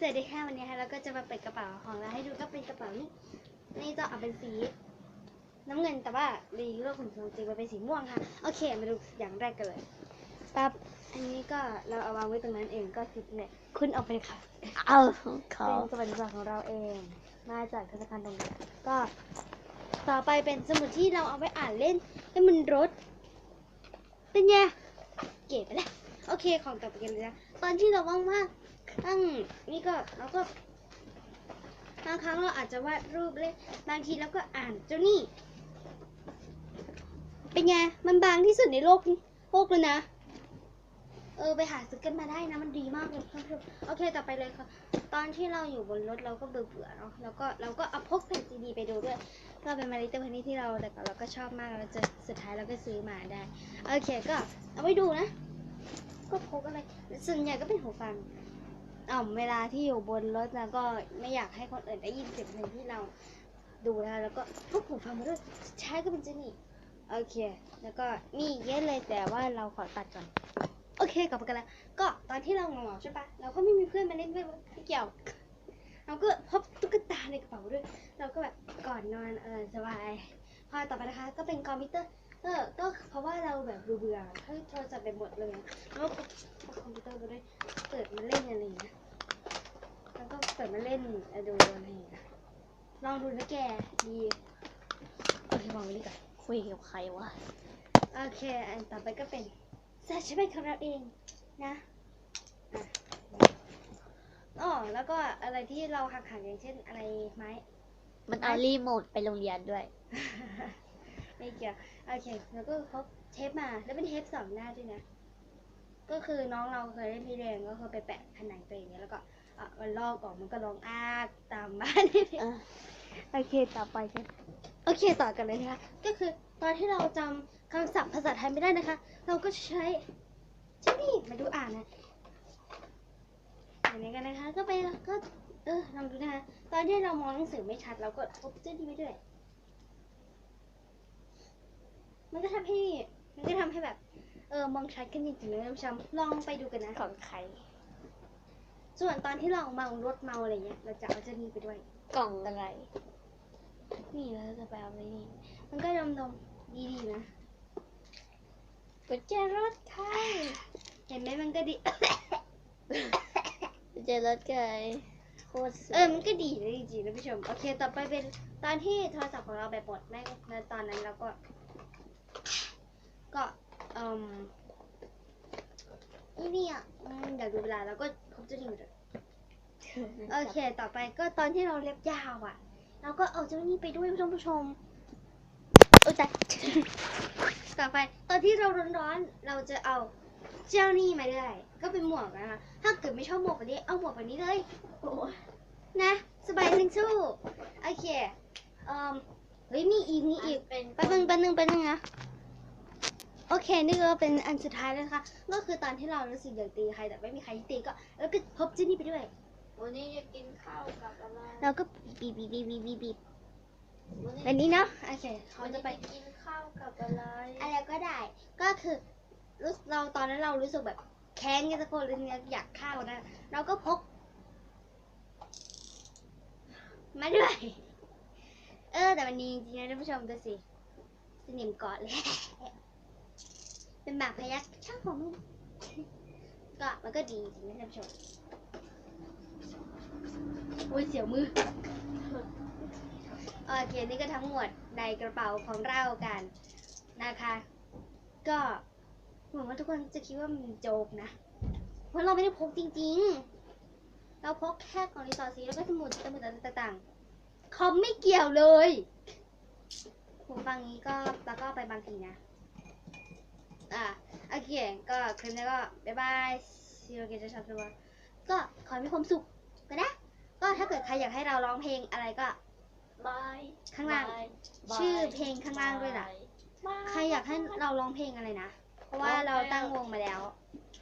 สวัสดีค่ะวันนี้ค่ะเราก็จะมาเปิดกระเป๋าของเราให้ดูก็เป็นกระเป๋านี่นี่จะเอาเป็นสี น้ำเงินแต่ว่าในโลกของจริงมันเป็นสีม่วงค่ะโอเคมาดูอย่างแรกกันเลยปั๊บอันนี้ก็เราเอาวางไว้ตรงนั้นเองก็คือเนี่ยคุณเอาไปค่ะ เอาขอเป็นสมุดบัตรของเราเอง มาจากธนาคารตรงนี้ก็ ต่อไปเป็นสมุดที่เราเอาไว้อ่านเล่นให้มันรถ เป็นไงเก๋ไปแล้วโอเคของต่อไปกันเลยนะตอนที่เราว่างๆ ตั้งนี่ก็เราก็บางครั้งเราอาจจะวาดรูปเล่นบางทีเราก็อ่านเจ้านี่ เป็นไง มันบางที่สุดในโลกโลกเลยนะ เออไปหาซื้อกันมาได้นะ มันดีมากเลยเพื่อนๆโอเคต่อไปเลยค่ะ ตอนที่เราอยู่บนรถเราก็เบื่อเบื่อเนาะแล้วก็เราก็เอาพกแผ่นซีดีไปดูด้วย ก็เป็นมาริเตอร์เพนนี่ที่เราแต่ก่อนเราก็ชอบมากแล้วจะสุดท้ายเราก็ซื้อมาได้โอเคก็เอาไว้ดูนะ ก็พกอะไรส่วนใหญ่ก็เป็นหูฟัง อ่าเวลาที่อยู่บนรถแล้วก็ไม่อยากให้คนอื่นได้ยินเสียงเพลงที่เราดูนะคะแล้วก็พกหูฟังมาด้วยสุดท้ก็เป็นเจนี่โอเค แล้วก็มีเยอะเลยแต่ว่าเราขอตัดก่อน โอเคกลับมากันแล้ว ก็ตอนที่เราเหงาๆใช่ปะเราก็ไม่มีเพื่อนมาเล่นด้วยไม่เกี่ยว เราก็พบตุ๊กตาในกระเป๋าด้วย เราก็แบบก่อนนอนเออสบาย พอต่อไปนะคะ ก็เป็นคอมพิวเตอร์ เออ ก็เพราะว่าเรา เบื่อๆให้โทรศัพท์ไปหมดเลยแล้วคอมพิวเตอร์ได้วยเปิดมาเล่นอะไรอย่างเงี้ยแล้วก็เปิดมาเล่นออดูอะไรอย่างเงี้ยลองดูนะแกดีโอเควางไว้ดีกว่อนคุยกับใครวะโอเค อันต่อไปก็เป็นสาชาร์จของเราเองนะอ๋อแล้วก็อะไรที่เราหักหักอย่างเช่นอะไรไม้ มันเอารีโมทไปโรงเรียนด้วย ไม่เกี่ยวโอเคแล้วก็พบเทปมาแล้วเป็นเทปสองหน้าด้วยนะ ก็คือน้องเราเคยเล่นพี่แดงก็คือไปแปะผนังตัวอย่างเงี้ยแล้วก็อะมันลอกออกมันก็ร้องอ้ากตามบ้านเออโอเคต่อไปกันโอเคต่อกันเลยนะคะก็คือตอนที่เราจำคำศัพท์ภาษาไทยไม่ได้นะคะ เราก็จะใช้เจ้านี่มาดูอ่านนะอย่างนี้กันนะคะ ก็ไปก็เออลองดูนะคะ ตอนที่เรามองหนังสือไม่ชัดเราก็พบเจ้านี่ไปด้วย มันก็ทำให้ มันก็ทำให้แบบ เออมองชัดขึ้นจริงๆเลยท่านผู้ชมลองไปดูกันนะของใคร ส่วนตอนที่เราเมารถเมาอะไรเงี้ย เราจะเอาเจ้านี่ไปด้วย กล่องอะไร นี่เราจะไปเอาไว้นี่ มันก็ดมดมๆดีๆนะกุญแจรถใครเห็นไหมมันก็ดีกุญแจรถใครโคตรสวยเออ มันก็ดีเลยจริงๆนะผู้ชม โอเค ต่อไปเป็นตอนที่โทรศัพท์ของเราแบบหมดแม่งในตอนนั้นเราก็ ก็เอ่มนี่นี่อะอืมเดี๋ยวดูเวลาแล้วก็พบเจะดีหมดเลยโอเค ต่อไปก็ตอนที่เราเล็บยาวอะ เราก็เอาเจ้านี่ไปด้วยท่านผู้ชมโอ้ยตายต่อไปตอนที่เราร้อนๆเราจะเอาเจ้านี่มาด้วยก็เป็นหมวกนะคะถ้าเกิดไม่ชอบหมวกแบบนี้เอาหมวกแบบนี้เลยโอ้ยนะสบายทั้งสู้โอเคเอ่มเฮ้ยมีอีกมีอีกเป็นแป๊บนึงแป๊บนึงแป๊บนึงนะ โอเค นี่ก็เป็นอันสุดท้ายแล้วนะคะก็คือตอนที่เรารู้สึกอยากตีใครแต่ไม่มีใครตีก็ แล้วก็พบเจ้านี่ไปด้วย วันนี้จะกินข้าวกับอะไรแล้วก็บีบบีบบีบบีบบีบบีบวันแบบนี้เนาะโอเคเขาวันจะนี้ไปจะกินข้าวกับอะไรอะไรก็ได้ ก็คือรู้สึกเราตอนนั้นเรารู้สึกแบบแค้นกันสักคนหรืออยากฆ่าคนนั้นเราก็พกมาด้วย เออ แต่มันดีจริงๆนะท่านผู้ชมดูสิสนิมเกาะเลย เป็นหมากพยักช่างของมึงก็มันก็ดีจริงนะท่านผู้ชมโอ้ยเสียวมือ โอเค นี่ก็ทั้งหมดในกระเป๋าของเรากันนะคะ ก็หวังว่าทุกคนจะคิดว่ามันโจกนะ เพราะเราไม่ได้พกจริงๆ เราพกแค่กล่องดินสอสีแล้วก็สมุดสมุดต่างๆคอมไม่เกี่ยวเลยหูฟังนี้ก็แล้วก็ไปบางทีนะ อะโอเคก็คลิปนี้ก็บ๊ายบายซีโรเกจะชอบตัวก็ขอให้มีความสุขก็นะ ก็ถ้าเกิดใครอยากให้เราร้องเพลงอะไรก็บายข้างล่างบยชื่อเพลงข้างล่างด้วยล่ะบายใครอยากให้เราร้องเพลงอะไรนะ เพราะว่าเราตั้งวงมาแล้ว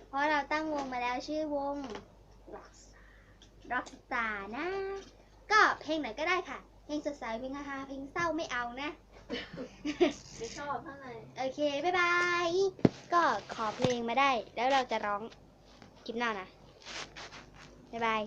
เพราะว่าเราตั้งวงมาแล้วชื่อวง Rockstar นะ ก็เพลงไหนก็ได้ค่ะ เพลงสดใสเพลงฮาๆเพลงเศร้าไม่เอานะ ไม่ชอบเท่าไหร่โอเค บ๊ายบาย ก็ขอเพลงมาได้ แล้วเราจะร้องคลิปหน้านะ บ๊ายบาย